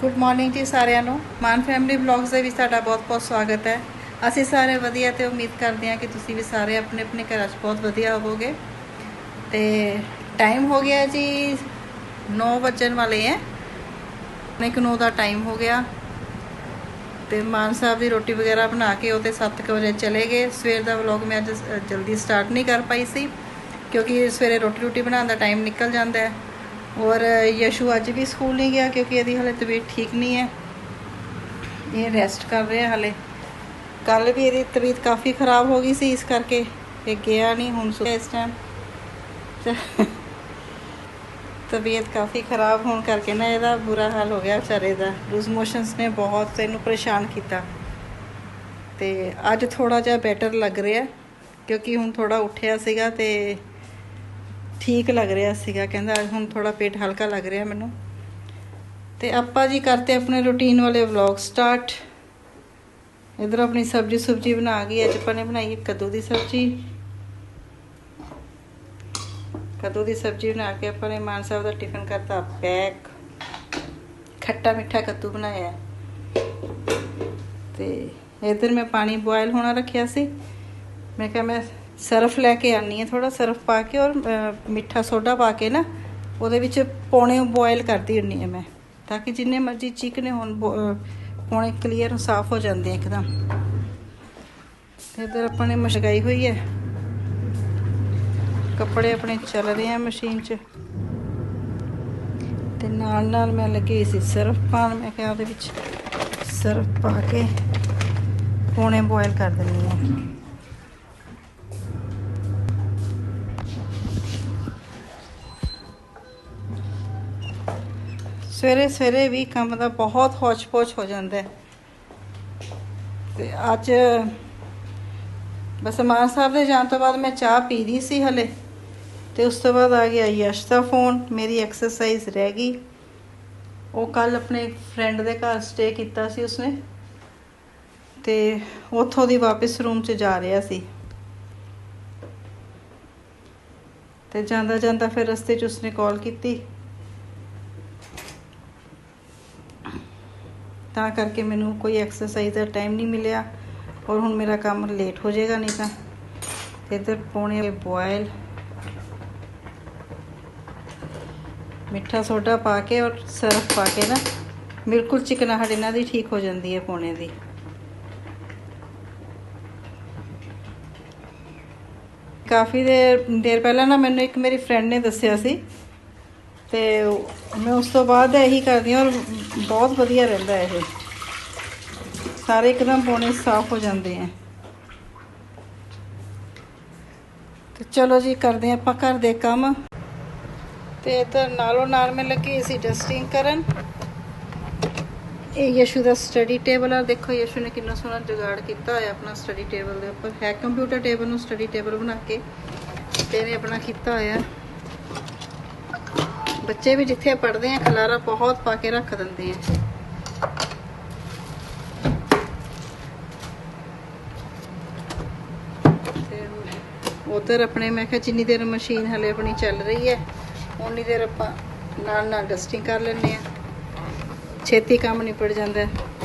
Good morning ਜੀ ਸਾਰਿਆਂ ਨੂੰ। ਮਾਨ ਫੈਮਿਲੀ ਵਲੌਗਸ ਦੇ ਵਿੱਚ ਤੁਹਾਡਾ ਬਹੁਤ-ਬਹੁਤ ਸਵਾਗਤ ਹੈ। ਅਸੀਂ ਸਾਰੇ ਵਧੀਆ ਤੇ ਉਮੀਦ ਕਰਦੇ ਹਾਂ ਕਿ ਤੁਸੀਂ ਵੀ ਸਾਰੇ ਆਪਣੇ ਆਪਣੇ ਘਰਾਂ 'ਚ ਬਹੁਤ ਵਧੀਆ ਹੋਵੋਗੇ। ਤੇ ਟਾਈਮ ਹੋ ਗਿਆ ਜੀ 9 ਵਜਣ ਵਾਲੇ ਹੈ। ਇੱਕ 9 ਦਾ ਟਾਈਮ ਹੋ ਗਿਆ। ਤੇ ਮਾਨ ਸਾਹਿਬ ਦੀ ਰੋਟੀ ਵਗੈਰਾ ਬਣਾ ਕੇ ਉਹ ਤੇ 7 ਵਜੇ ਚਲੇ ਗਏ। ਸਵੇਰ ਦਾ ਵਲੌਗ ਮੈਂ ਅੱਜ ਜਲਦੀ ਸਟਾਰਟ ਨਹੀਂ ਕਰ ਪਾਈ ਸੀ। ਕਿਉਂਕਿ ਸਵੇਰੇ ਰੋਟੀ ਰੋਟੀ ਬਣਾਉਣ ਦਾ ਟਾਈਮ ਨਿਕਲ ਜਾਂਦਾ ਹੈ। ਔਰ ਯਸ਼ੂ ਅੱਜ ਵੀ ਸਕੂਲ ਨਹੀਂ ਗਿਆ ਕਿਉਂਕਿ ਇਹਦੀ ਹਲੇ ਤਬੀਅਤ ਠੀਕ ਨਹੀਂ ਹੈ। ਇਹ ਰੈਸਟ ਕਰ ਰਿਹਾ ਹਲੇ। ਕੱਲ ਵੀ ਇਹਦੀ ਤਬੀਅਤ ਕਾਫੀ ਖਰਾਬ ਹੋ ਗਈ ਸੀ, ਇਸ ਕਰਕੇ ਇਹ ਗਿਆ ਨਹੀਂ ਹੁਣ ਸੁ ਇਸ ਟਾਈਮ ਤਬੀਅਤ ਕਾਫੀ ਖਰਾਬ ਹੋਣ ਕਰਕੇ ਨਾ ਇਹਦਾ ਬੁਰਾ ਹਾਲ ਹੋ ਗਿਆ ਵਿਚਾਰੇ ਦਾ। ਲੂਜ਼ ਮੋਸ਼ਨਸ ਨੇ ਬਹੁਤ ਇਹਨੂੰ ਪਰੇਸ਼ਾਨ ਕੀਤਾ। ਤੇ ਅੱਜ ਥੋੜਾ ਜਿਹਾ ਬੈਟਰ ਲੱਗ ਰਿਹਾ ਕਿਉਂਕਿ ਹੁਣ ਥੋੜਾ ਉੱਠਿਆ ਸੀਗਾ ਤੇ ਠੀਕ ਲੱਗ ਰਿਹਾ ਸੀਗਾ, ਕਹਿੰਦਾ ਅੱਜ ਹੁਣ ਥੋੜਾ ਪੇਟ ਹਲਕਾ ਲੱਗ ਰਿਹਾ ਮੈਨੂੰ। ਤੇ ਆਪਾਂ ਜੀ ਕਰਤੇ ਆਪਣੇ ਰੂਟੀਨ ਵਾਲੇ ਵਲੌਗ ਸਟਾਰਟ ਇਧਰ ਆਪਣੀ ਸਬਜੀ ਸੁਬਜੀ ਬਣਾ ਗਈ ਅੱਜ ਆਪਾਂ ਨੇ ਬਣਾਈ ਹੈ ਕੱਦੂ ਦੀ ਸਬਜੀ। ਕੱਦੂ ਦੀ ਸਬਜੀ ਬਣਾ ਕੇ ਆਪਾਂ ਨੇ ਮਾਨ ਸਾਹਿਬ ਦਾ ਟਿਫਨ ਕਰਤਾ ਪੈਕ ਖੱਟਾ ਮਿੱਠਾ ਕੱਦੂ ਬਣਾਇਆ। ਤੇ ਇਧਰ ਮੈਂ ਪਾਣੀ ਬੋਇਲ ਹੋਣਾ ਰੱਖਿਆ ਸੀ। ਮੈਂ ਕਿਹਾ ਮੈਂ ਸਰਫ ਲੈ ਕੇ ਆਨੀ ਹੈ ਥੋੜਾ ਸਰਫ ਪਾ ਕੇ ਔਰ ਮਿੱਠਾ ਸੋਡਾ ਪਾ ਕੇ ਨਾ ਉਹਦੇ ਵਿੱਚ ਪੌਣੇ ਬੋਇਲ ਕਰਦੀ ਹੁੰਨੀ ਹੈ ਮੈਂ ਤਾਂ ਕਿ ਜਿੰਨੇ ਮਰਜ਼ੀ ਚਿਕਨੇ ਹੋਣ ਬੋ- ਅ, ਪੌਣੇ ਕਲੀਅਰ ਸਾਫ਼ ਹੋ ਜਾਂਦੇ ਆ ਇੱਕਦਮ। ਤੇ ਇਧਰ ਆਪਾਂ ਨੇ ਮਸ਼ਗਾਈ ਹੋਈ ਹੈ। ਕੱਪੜੇ ਆਪਣੇ ਚੱਲ ਰਹੇ ਆ ਮਸ਼ੀਨ 'ਚ। ਤੇ ਨਾਲ ਨਾਲ ਮੈਂ ਲੱਗੀ ਸੀ ਸਰਫ ਪਾਣ ਮੈਂ ਕਿਹਾ ਉਹਦੇ ਵਿੱਚ ਸਰਫ ਪਾ ਕੇ ਪੌਣੇ ਬੋਇਲ ਕਰ ਦਿੰਨੀ ਹਾਂ। ਸਵੇਰੇ ਸਵੇਰੇ ਵੀ ਕੰਮ ਦਾ ਬਹੁਤ ਹੌਚ-ਪੌਚ ਹੋ ਜਾਂਦਾ ਹੈ। ਤੇ ਅੱਜ ਬਸ ਮਾਨ ਸਾਹਿਬ ਦੇ ਜਾਣ ਤੋਂ ਬਾਅਦ ਮੈਂ ਚਾਹ ਪੀ ਰਹੀ ਸੀ ਹਲੇ, ਤੇ ਉਸ ਤੋਂ ਬਾਅਦ ਆ ਗਿਆ ਯਸ਼ ਦਾ ਫੋਨ, ਮੇਰੀ ਐਕਸਰਸਾਈਜ਼ ਰਹਿ ਗਈ। ਉਹ ਕੱਲ ਆਪਣੇ ਫਰੈਂਡ ਦੇ ਘਰ ਸਟੇ ਕੀਤਾ ਸੀ ਉਸਨੇ, ਤੇ ਉੱਥੋਂ ਦੀ ਵਾਪਸ ਰੂਮ 'ਚ ਜਾ ਰਿਹਾ ਸੀ। ਤੇ ਜਾਂਦਾ ਜਾਂਦਾ ਫਿਰ ਰਸਤੇ 'ਚ ਉਸਨੇ ਕਾਲ ਕੀਤੀ। ਤਾਂ ਕਰਕੇ ਮੈਨੂੰ ਕੋਈ ਐਕਸਰਸਾਈਜ਼ ਦਾ ਟਾਈਮ ਨਹੀਂ ਮਿਲਿਆ ਔਰ ਹੁਣ ਮੇਰਾ ਕੰਮ ਲੇਟ ਹੋ ਜਾਏਗਾ ਨਹੀਂ ਤਾਂ। ਤੇ ਇੱਧਰ ਪਾਉਣੇ ਬੋਇਲ ਮਿੱਠਾ ਸੋਡਾ ਪਾ ਕੇ ਔਰ ਸਰਫ ਪਾ ਕੇ ਨਾ, ਬਿਲਕੁਲ ਚਿਕਨਾਹਟ ਇਹਨਾਂ ਦੀ ਠੀਕ ਹੋ ਜਾਂਦੀ ਹੈ ਪੌਣੇ ਦੀ। ਕਾਫੀ ਦੇਰ ਦੇਰ ਪਹਿਲਾਂ ਨਾ ਮੈਨੂੰ ਇੱਕ ਮੇਰੀ ਫਰੈਂਡ ਨੇ ਦੱਸਿਆ ਸੀ ਤੇ ਮੈਂ ਉਸ ਤੋਂ ਬਾਅਦ ਇਹੀ ਕਰਦੀ ਹਾਂ ਔਰ ਬਹੁਤ ਵਧੀਆ ਰਹਿੰਦਾ ਇਹ। ਸਾਰੇ ਇੱਕਦਮ ਪੌਣੇ ਸਾਫ਼ ਹੋ ਜਾਂਦੇ ਆ। ਤੇ ਚਲੋ ਜੀ, ਕਰਦੇ ਹਾਂ ਆਪਾਂ ਘਰ ਦੇ ਕੰਮ। ਤੇ ਇਧਰ ਨਾਲੋਂ ਨਾਲ ਮੈਂ ਲੱਗੀ ਸੀ ਡਸਟਿੰਗ ਕਰਨ। ਇਹ ਯਸ਼ੂ ਦਾ ਸਟੱਡੀ ਟੇਬਲ ਆ। ਦੇਖੋ ਯਸ਼ੂ ਨੇ ਕਿੰਨਾ ਸੋਹਣਾ ਜੁਗਾੜ ਕੀਤਾ ਹੋਇਆ ਆਪਣਾ ਸਟੱਡੀ ਟੇਬਲ ਦੇ ਉੱਪਰ। ਹੈ ਕੰਪਿਊਟਰ ਟੇਬਲ ਨੂੰ ਸਟੱਡੀ ਟੇਬਲ ਬਣਾ ਕੇ। ਤੇ ਇਹਨੇ ਆਪਣਾ ਕੀਤਾ ਹੋਇਆ। ਬੱਚੇ ਵੀ ਜਿੱਥੇ ਪੜਦੇ ਆ, ਖਲਾਰਾ ਬਹੁਤ ਪਾ ਕੇ ਰੱਖ ਦਿੰਦੇ ਆ। ਤੇ ਉਧਰ ਆਪਣੇ, ਮੈਂ ਕਿਹਾ ਜਿੰਨੀ ਦੇਰ ਮਸ਼ੀਨ ਹਲੇ ਆਪਣੀ ਚੱਲ ਰਹੀ ਹੈ ਉਨੀ ਦੇਰ ਆਪਾਂ ਨਾਲ ਨਾਲ ਡਸਟਿੰਗ ਕਰ ਲੈਂਦੇ ਆ। ਛੇਤੀ ਕੰਮ ਨਿਪਟ ਜਾਂਦਾ। ਹੈ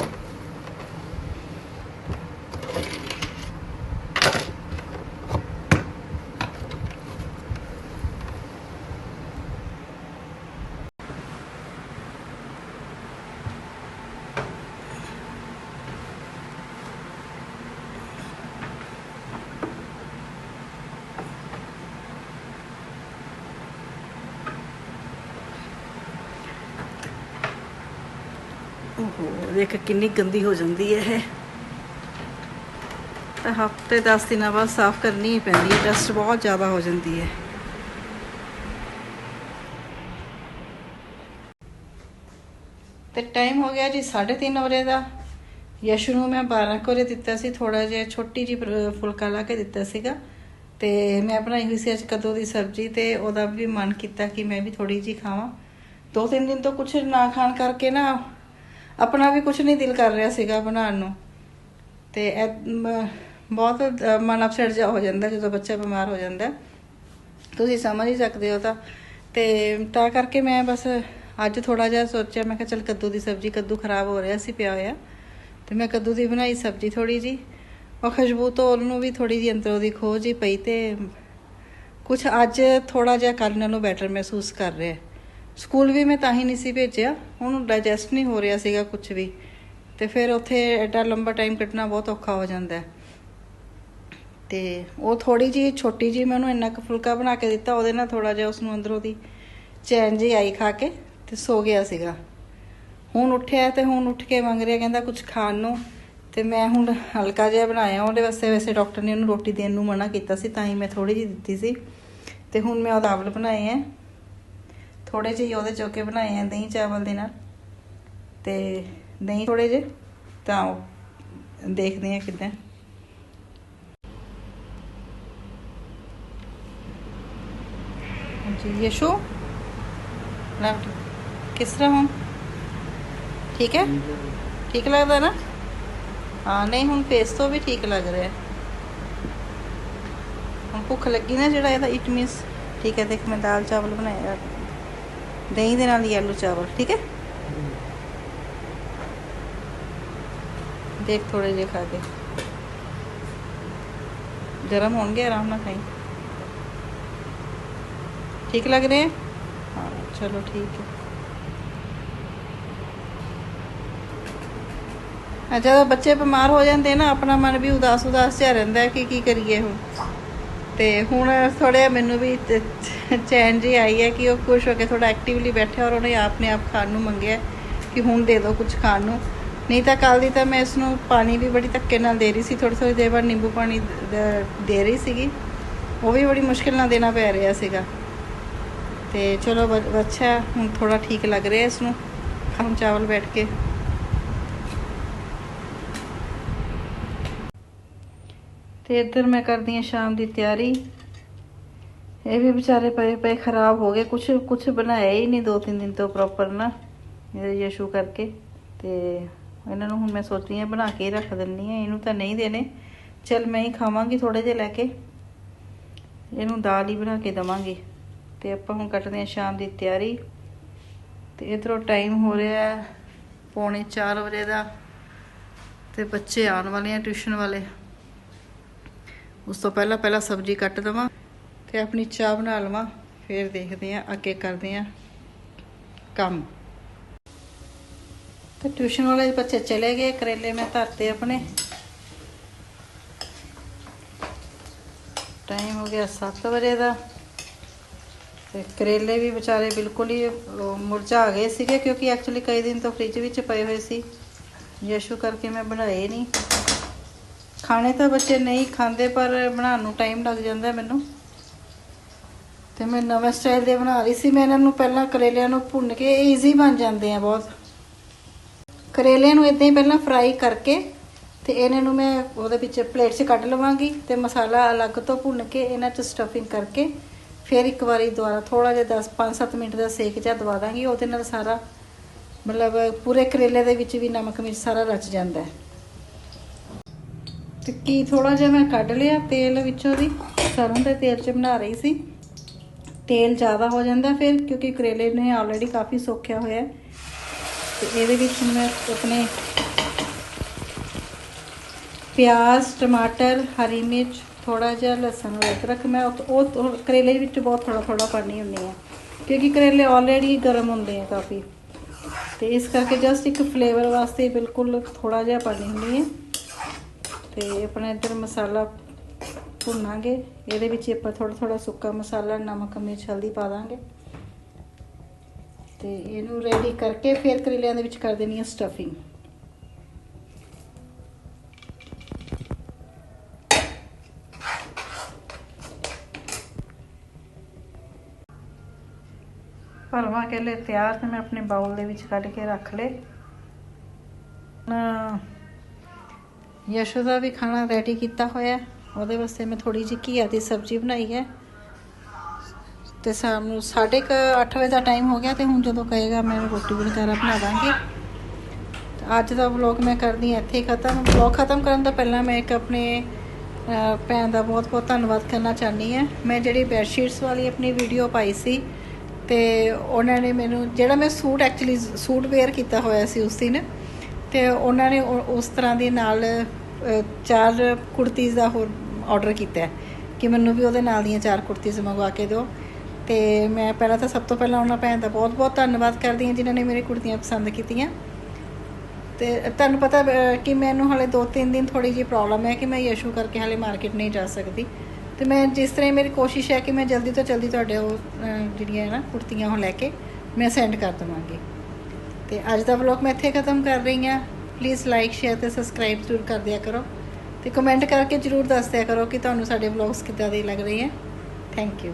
ਓਹੋ, ਦੇਖ ਕਿੰਨੀ ਗੰਦੀ ਹੋ ਜਾਂਦੀ ਹੈ ਇਹ। ਤਾਂ ਹਫ਼ਤੇ 10 ਦਿਨਾਂ ਬਾਅਦ ਸਾਫ਼ ਕਰਨੀ ਹੀ ਪੈਂਦੀ ਹੈ ਡਸਟ ਬਹੁਤ ਜ਼ਿਆਦਾ ਹੋ ਜਾਂਦੀ ਹੈ। ਤੇ ਟਾਈਮ ਹੋ ਗਿਆ ਜੀ 3:30 ਵਜੇ ਦਾ। ਯਸ਼ੂ ਨੂੰ ਮੈਂ 12 ਕੋਲੇ ਦਿੱਤਾ ਸੀ ਥੋੜਾ ਜਿਹਾ ਛੋਟੀ ਜੀ ਫੁਲਕਾ ਲਾ ਕੇ ਦਿੱਤਾ ਸੀਗਾ। ਤੇ ਮੈਂ ਬਣਾਈ ਹੋਈ ਸੀ ਅੱਜ ਕਦੋਂ ਦੀ ਸਬਜ਼ੀ ਤੇ ਉਹਦਾ ਵੀ ਮਨ ਕੀਤਾ ਕਿ ਮੈਂ ਵੀ ਥੋੜੀ ਜੀ ਖਾਵਾਂ। ਦੋ ਤਿੰਨ ਦਿਨ ਤੋਂ ਕੁਝ ਨਾ ਖਾਣ ਕਰਕੇ ਨਾ ਆਪਣਾ ਵੀ ਕੁਝ ਨਹੀਂ ਦਿਲ ਕਰ ਰਿਹਾ ਸੀਗਾ ਬਣਾਉਣ ਨੂੰ। ਤੇ ਬਹੁਤ ਮਨ ਅਪਸੈਟ ਜਾ ਹੋ ਜਾਂਦਾ ਜਦੋਂ ਬੱਚਾ ਬਿਮਾਰ ਹੋ ਜਾਂਦਾ। ਤੁਸੀਂ ਸਮਝ ਹੀ ਸਕਦੇ ਹੋ ਤਾਂ। ਤੇ ਤਾਂ ਕਰਕੇ ਮੈਂ ਬਸ ਅੱਜ ਥੋੜਾ ਜਿਹਾ ਸੋਚਿਆ, ਮੈਂ ਕਿਹਾ ਚਲ ਕੱਦੂ ਦੀ ਸਬਜ਼ੀ ਕੱਦੂ ਖਰਾਬ ਹੋ ਰਿਹਾ ਸੀ ਪਿਆ ਹੋਇਆ। ਤੇ ਮੈਂ ਕੱਦੂ ਦੀ ਬਣਾਈ ਸਬਜ਼ੀ ਥੋੜੀ ਜੀ ਉਹ ਖੁਸ਼ਬੂ ਤੋਂ ਉਹਨੂੰ ਵੀ ਥੋੜੀ ਜਿਹੀ ਅੰਦਰੋਂ ਦੀ ਖੋਜ ਹੀ ਪਈ ਤੇ ਕੁਝ ਅੱਜ ਥੋੜਾ ਜਿਹਾ ਕਰਨ ਨੂੰ ਬੈਟਰ ਮਹਿਸੂਸ ਕਰ ਰਿਹਾ। ਸਕੂਲ ਵੀ ਮੈਂ ਤਾਂ ਹੀ ਨਹੀਂ ਸੀ ਭੇਜਿਆ। ਹੁਣ ਡਾਈਜੈਸਟ ਨਹੀਂ ਹੋ ਰਿਹਾ ਸੀਗਾ ਕੁਝ ਵੀ। ਤੇ ਫਿਰ ਉੱਥੇ ਐਡਾ ਲੰਬਾ ਟਾਈਮ ਕੱਟਣਾ ਬਹੁਤ ਔਖਾ ਹੋ ਜਾਂਦਾ ਹੈ। ਤੇ ਉਹ ਥੋੜੀ ਜੀ ਛੋਟੀ ਜੀ ਮੈਂ ਉਹਨੂੰ ਇੰਨਾ ਕੁ ਫੁਲਕਾ ਬਣਾ ਕੇ ਦਿੱਤਾ, ਉਹਦੇ ਨਾਲ ਥੋੜਾ ਜਿਹਾ ਉਸ ਨੂੰ ਅੰਦਰੋਂ ਦੀ ਚੈਨ ਜੀ ਆਈ ਖਾ ਕੇ ਤੇ ਸੋ ਗਿਆ ਸੀਗਾ। ਹੁਣ ਉੱਠਿਆ ਤੇ ਹੁਣ ਉੱਠ ਕੇ ਮੰਗ ਰਿਹਾ, ਕਹਿੰਦਾ ਕੁਝ ਖਾਣ ਨੂੰ। ਤੇ ਮੈਂ ਹੁਣ ਹਲਕਾ ਜਿਹਾ ਬਣਾਇਆ, ਉਹਦੇ ਵਾਸਤੇ ਵੈਸੇ ਡਾਕਟਰ ਨੇ ਉਹਨੂੰ ਰੋਟੀ ਦੇਣ ਨੂੰ ਮਨਾ ਕੀਤਾ ਸੀ, ਤਾਂ ਹੀ ਮੈਂ ਥੋੜੀ ਜਿਹੀ ਦਿੱਤੀ ਸੀ। ਤੇ ਹੁਣ ਮੈਂ ਉਹ ਚਾਵਲ ਬਣਾਏ ਆ ਥੋੜੇ ਜਿਹੇ ਉਹਦੇ ਚੋਕੇ ਬਣਾਏ ਆ ਦਹੀਂ ਚਾਵਲ ਦੇ ਨਾਲ। ਤੇ ਦਹੀਂ ਥੋੜੇ ਜਿਹੇ ਤਾਂ ਦੇਖਦੇ ਆ ਕਿਦਾਂ। ਜੀ ਯਸ਼ੂ? ਲੈਫਟ ਕਿਸ ਤਰ੍ਹਾਂ ਹੁਣ? ਠੀਕ ਹੈ? ਠੀਕ ਲੱਗਦਾ ਨਾ? ਹਾਂ ਨਹੀਂ ਹੁਣ ਫੇਸ ਤੋਂ ਵੀ ਠੀਕ ਲੱਗ ਰਿਹਾ। ਹੁਣ ਭੁੱਖ ਲੱਗੀ ਨਾ ਜਿਹੜਾ ਇਹਦਾ ਇਟ ਮੀਨਸ ਠੀਕ ਹੈ ਦੇਖ ਮੈਂ ਦਾਲ ਚਾਵਲ ਬਣਾਇਆ ਦਹੀਂ ਦੇ ਨਾਲ ਯੈਲੋ ਚਾਵਲ, ਠੀਕ ਹੈ? ਦੇਖ ਥੋੜੇ ਜਿਹੇ ਖਾ ਕੇ। ਗਰਮ ਹੋਣਗੇ ਆਰਾਮ ਨਾਲ ਖਾਈ। ਠੀਕ ਲੱਗ ਰਹੇ ਹਾਂ, ਚਲੋ ਠੀਕ ਹੈ। ਜਦੋਂ ਬੱਚੇ ਬਿਮਾਰ ਹੋ ਜਾਂਦੇ ਨਾ, ਆਪਣਾ ਮਨ ਵੀ ਉਦਾਸ ਉਦਾਸ ਜਿਹਾ ਰਹਿੰਦਾ ਕਿ ਕੀ ਕਰੀਏ ਹੁਣ। ਤੇ ਹੁਣ ਥੋੜ੍ਹਾ ਮੈਨੂੰ ਵੀ ਚੈਨ ਜੀ ਆਈ ਹੈ ਕਿ ਉਹ ਖੁਸ਼ ਹੋ ਕੇ ਥੋੜਾ ਐਕਟਿਵਲੀ ਬੈਠਿਆ ਔਰ ਉਹਨੇ ਆਪਣੇ ਆਪ ਖਾਣ ਨੂੰ ਮੰਗਿਆ ਕਿ ਹੁਣ ਦੇ ਦਿਓ ਕੁਝ ਖਾਣ ਨੂੰ। ਨਹੀਂ ਤਾਂ ਕੱਲ ਦੀ ਤਾਂ ਮੈਂ ਇਸ ਨੂੰ ਪਾਣੀ ਵੀ ਬੜੀ ਧੱਕੇ ਨਾਲ ਦੇ ਰਹੀ ਸੀ ਥੋੜੀ ਥੋੜੀ ਦੇਰ ਬਾਅਦ ਨਿੰਬੂ ਪਾਣੀ ਦੇ ਰਹੀ ਸੀਗੀ। ਉਹ ਵੀ ਬੜੀ ਮੁਸ਼ਕਿਲ ਨਾਲ ਦੇਣਾ ਪੈ ਰਿਹਾ ਸੀਗਾ। ਤੇ ਚਲੋ ਬ- ਅੱਛਾ ਹੁਣ ਥੋੜਾ ਠੀਕ ਲੱਗ ਰਿਹਾ ਇਸ ਨੂੰ। ਖਾਣ ਚਾਵਲ ਬੈਠ ਕੇ। ਤੇ ਇੱਧਰ ਮੈਂ ਕਰਦੀ ਹਾਂ ਸ਼ਾਮ ਦੀ ਤਿਆਰੀ। ਇਹ ਵੀ ਵਿਚਾਰੇ ਪਏ ਪਏ ਖਰਾਬ ਹੋ ਗਏ। ਕੁਛ ਕੁਛ ਬਣਾਇਆ ਹੀ ਨਹੀਂ ਦੋ ਤਿੰਨ ਦਿਨ ਤੋਂ ਪ੍ਰੋਪਰ ਨਾ, ਇਹ ਯਸ਼ੂ ਕਰਕੇ। ਤੇ ਇਹਨਾਂ ਨੂੰ ਹੁਣ ਮੈਂ ਸੋਚ ਰਹੀ ਹਾਂ ਬਣਾ ਕੇ ਹੀ ਰੱਖ ਦਿੰਨੀ ਆ ਇਹਨੂੰ ਤਾਂ ਨਹੀਂ ਦੇਣੇ। ਚਲ ਮੈਂ ਹੀ ਖਾਵਾਂਗੀ ਥੋੜੇ ਜਿਹੇ ਲੈ ਕੇ। ਇਹਨੂੰ ਦਾਲ ਹੀ ਬਣਾ ਕੇ ਦਵਾਂਗੀ। ਤੇ ਆਪਾਂ ਹੁਣ ਕੱਟਦੇ ਹਾਂ ਸ਼ਾਮ ਦੀ ਤਿਆਰੀ। ਤੇ ਇਧਰੋਂ ਟਾਈਮ ਹੋ ਰਿਹਾ ਹੈ ਪੌਣੇ 4 ਵਜੇ ਦਾ। ਤੇ ਬੱਚੇ ਆਉਣ ਵਾਲੇ ਆ ਟਿਊਸ਼ਨ ਵਾਲੇ। ਉਸ ਤੋਂ ਪਹਿਲਾਂ ਪਹਿਲਾਂ ਸਬਜ਼ੀ ਕੱਟ ਦਵਾਂ ਤੇ ਆਪਣੀ ਚਾਹ ਬਣਾ ਲਵਾਂ, ਫਿਰ ਦੇਖਦੇ ਆ ਅੱਗੇ ਕਰਦੇ ਆ ਕੰਮ। ਤੇ ਟਿਊਸ਼ਨ ਵਾਲੇ ਬੱਚੇ ਚਲੇ ਗਏ, ਕਰੇਲੇ ਮੈਂ ਧਰਤੇ ਆਪਣੇ। ਟਾਈਮ ਹੋ ਗਿਆ 7 ਵਜੇ ਦਾ। ਤੇ ਕਰੇਲੇ ਵੀ ਵਿਚਾਰੇ ਬਿਲਕੁਲ ਹੀ ਮੁਰਝਾ ਗਏ ਸੀਗੇ, ਕਿਉਂਕਿ ਐਕਚੁਅਲੀ ਕਈ ਦਿਨ ਤੋਂ ਫ੍ਰਿਜ ਵਿੱਚ ਪਏ ਹੋਏ ਸੀ। ਯਸ਼ੂ ਕਰਕੇ ਮੈਂ ਬਣਾਏ ਨਹੀਂ। ਖਾਣੇ ਤਾਂ ਬੱਚੇ ਨਹੀਂ ਖਾਂਦੇ, ਪਰ ਬਣਾਉਣ ਨੂੰ ਟਾਈਮ ਲੱਗ ਜਾਂਦਾ ਮੈਨੂੰ। ਤੇ ਮੈਂ ਨਵੇਂ ਸਟਾਈਲ ਦੇ ਬਣਾ ਰਹੀ ਸੀ। ਮੈਂ ਇਹਨਾਂ ਨੂੰ ਪਹਿਲਾਂ ਕਰੇਲਿਆਂ ਨੂੰ ਭੁੰਨ ਕੇ ਈਜ਼ੀ ਬਣ ਜਾਂਦੇ ਆ ਬਹੁਤ। ਕਰੇਲਿਆਂ ਨੂੰ ਇਦਾਂ ਹੀ ਪਹਿਲਾਂ ਫਰਾਈ ਕਰਕੇ ਤੇ ਇਹਨਾਂ ਨੂੰ ਮੈਂ ਉਹਦੇ ਵਿੱਚ ਪਲੇਟ 'ਚ ਕੱਢ ਲਵਾਂਗੀ ਤੇ ਮਸਾਲਾ ਅਲੱਗ ਤੋਂ ਭੁੰਨ ਕੇ ਇਹਨਾਂ 'ਚ ਸਟਫਿੰਗ ਕਰਕੇ ਫਿਰ ਇੱਕ ਵਾਰੀ ਦੁਬਾਰਾ ਥੋੜਾ ਜਿਹਾ 10 5-7 ਮਿੰਟ ਦਾ ਸੇਕ ਜਿਹਾ ਦਵਾ ਦਾਂਗੀ। ਉਹਦੇ ਨਾਲ ਸਾਰਾ ਮਤਲਬ ਪੂਰੇ ਕਰੇਲੇ ਦੇ ਵਿੱਚ ਵੀ ਨਮਕ ਮਿਰਚ ਸਾਰਾ ਰਚ ਜਾਂਦਾ ਹੈ। ਤੇ ਕੀ ਥੋੜਾ ਜਿਹਾ ਮੈਂ ਕੱਢ ਲਿਆ ਤੇਲ ਵਿੱਚੋਂ ਦੀ, ਸਰੋਂ ਦੇ ਤੇਲ 'ਚ ਬਣਾ ਰਹੀ ਸੀ। ਤੇਲ ਜ਼ਿਆਦਾ ਹੋ ਜਾਂਦਾ ਫਿਰ, ਕਿਉਂਕਿ ਕਰੇਲੇ ਨੇ ਆਲਰੇਡੀ ਕਾਫੀ ਸੋਖਿਆ ਹੋਇਆ ਹੈ। ਤੇ ਇਹਦੇ ਵਿੱਚ ਮੈਂ ਆਪਣੇ ਪਿਆਜ਼, ਟਮਾਟਰ, ਹਰੀ ਮਿਰਚ ਥੋੜਾ ਜਿਹਾ ਲਸਣ ਅਦਰਕ ਮੈਂ ਉਹ ਥੋ- ਕਰੇਲੇ ਵਿੱਚ ਬਹੁਤ ਥੋੜਾ ਥੋੜਾ ਪਾਣੀ ਹੁੰਦੀ ਹੈ। ਕਿਉਂਕਿ ਕਰੇਲੇ ਆਲਰੇਡੀ ਗਰਮ ਹੁੰਦੇ ਆ ਕਾਫੀ। ਤੇ ਇਸ ਕਰਕੇ ਜਸਟ ਇੱਕ ਫਲੇਵਰ ਵਾਸਤੇ ਬਿਲਕੁਲ ਥੋੜਾ ਜਿਹਾ ਪਾਣੀ ਹੁੰਦੀ ਹੈ। ਤੇ ਆਪਣਾ ਇੱਧਰ ਮਸਾਲਾ ਭੁੰਨਾਂਗੇ। ਇਹਦੇ ਵਿੱਚ ਆਪਾਂ ਥੋੜਾ ਥੋੜਾ ਸੁੱਕਾ ਮਸਾਲਾ, ਨਮਕ, ਮਿਰਚ, ਹਲਦੀ ਪਾ ਦਾਂਗੇ। ਤੇ ਇਹਨੂੰ ਰੈਡੀ ਕਰਕੇ ਫਿਰ ਕਰੇਲਿਆਂ ਦੇ ਵਿੱਚ ਕਰ ਦੇਣੀ ਹੈ ਸਟਫਿੰਗ ਭਰਵਾ ਕੇ ਲੈ ਤਿਆਰ ਤੇ ਮੈਂ ਆਪਣੇ ਬਾਉਲ ਦੇ ਵਿੱਚ ਕੱਢ ਕੇ ਰੱਖ ਲਏ। ਨਾ ਯਸ਼ੋ ਦਾ ਵੀ ਖਾਣਾ ਰੈਡੀ ਕੀਤਾ ਹੋਇਆ ਉਹਦੇ ਵਾਸਤੇ ਮੈਂ ਥੋੜੀ ਜਿਹੀ ਘੀਆ ਦੀ ਸਬਜ਼ੀ ਬਣਾਈ ਹੈ। ਤੇ ਸ਼ਾਮ ਨੂੰ 8:30 ਵਜੇ ਦਾ ਟਾਈਮ ਹੋ ਗਿਆ ਤੇ ਹੁਣ ਜਦੋਂ ਕਹੇਗਾ ਮੈਂ ਰੋਟੀ ਵਗੈਰਾ ਬਣਾ ਦਾਂਗੀ। ਅੱਜ ਦਾ ਵਲੌਗ ਮੈਂ ਕਰਦੀ ਹਾਂ, ਇੱਥੇ ਖਤਮ। ਵਲੌਗ ਖਤਮ ਕਰਨ ਤੋਂ ਪਹਿਲਾਂ ਮੈਂ ਇੱਕ ਆਪਣੇ ਭੈਣ ਦਾ ਬਹੁਤ ਬਹੁਤ ਧੰਨਵਾਦ ਕਰਨਾ ਚਾਹਨੀ ਹਾਂ। ਮੈਂ ਜਿਹੜੀ ਬੈੱਡ ਸ਼ੀਟਸ ਵਾਲੀ ਆਪਣੀ ਵੀਡੀਓ ਪਾਈ ਸੀ ਤੇ ਉਹਨਾਂ ਨੇ ਮੈਨੂੰ, ਜਿਹੜਾ ਮੈਂ ਸੂਟ ਐਕਚੁਅਲੀ ਸੂਟ ਵੇਅਰ ਕੀਤਾ ਹੋਇਆ ਸੀ ਉਸ ਦਿਨ, ਤੇ ਉਹਨਾਂ ਨੇ ਉਹ- ਉਸ ਤਰ੍ਹਾਂ ਦੇ ਨਾਲ ਚਾਰ ਕੁੜਤੀਜ਼ ਦਾ ਹੋਰ ਆਰਡਰ ਕੀਤਾ ਕਿ ਮੈਨੂੰ ਵੀ ਉਹਦੇ ਨਾਲ ਦੀਆਂ ਚਾਰ ਕੁੜਤੀਜ਼ ਮੰਗਵਾ ਕੇ ਦਿਓ। ਤੇ ਮੈਂ ਪਹਿਲਾਂ ਤਾਂ ਸਭ ਤੋਂ ਪਹਿਲਾਂ ਉਹਨਾਂ ਭੈਣ ਦਾ ਬਹੁਤ ਬਹੁਤ ਧੰਨਵਾਦ ਕਰਦੀ ਹਾਂ ਜਿਨ੍ਹਾਂ ਨੇ ਮੇਰੀ ਕੁੜਤੀਆਂ ਪਸੰਦ ਕੀਤੀਆਂ। ਤੇ ਤੁਹਾਨੂੰ ਪਤਾ ਕਿ ਮੈਨੂੰ ਹਲੇ 2-3 ਦਿਨ ਥੋੜੀ ਜਿਹੀ ਪ੍ਰੋਬਲਮ ਹੈ ਕਿ ਮੈਂ ਯਸ਼ੂ ਕਰਕੇ ਹਲੇ ਮਾਰਕੀਟ ਨਹੀਂ ਜਾ ਸਕਦੀ। ਤੇ ਮੈਂ ਜਿਸ ਤਰ੍ਹਾਂ ਹੀ ਮੇਰੀ ਕੋਸ਼ਿਸ਼ ਹੈ ਕਿ ਮੈਂ ਜਲਦੀ ਤੋਂ ਜਲਦੀ ਤੁਹਾਡੇ ਉਹ ਜਿਹੜੀਆਂ ਨਾ ਕੁੜਤੀਆਂ ਉਹ ਲੈ ਕੇ ਮੈਂ ਸੈਂਡ ਕਰ ਦਵਾਂਗੀ। ਤੇ ਅੱਜ ਦਾ ਵਲੌਗ ਮੈਂ ਇੱਥੇ ਖਤਮ ਕਰ ਰਹੀ ਹਾਂ। ਪਲੀਜ਼ ਲਾਈਕ ਸ਼ੇਅਰ ਤੇ ਸਬਸਕ੍ਰਾਈਬ ਜ਼ਰੂਰ ਕਰ ਦਿਆ ਕਰੋ ਤੇ ਕਮੈਂਟ ਕਰਕੇ ਜ਼ਰੂਰ ਦੱਸ ਦਿਆ ਕਰੋ ਕਿ ਤੁਹਾਨੂੰ ਸਾਡੇ ਵਲੌਗਸ ਕਿੱਦਾਂ ਦੇ ਲੱਗ ਰਹੇ ਹੈ। Thank you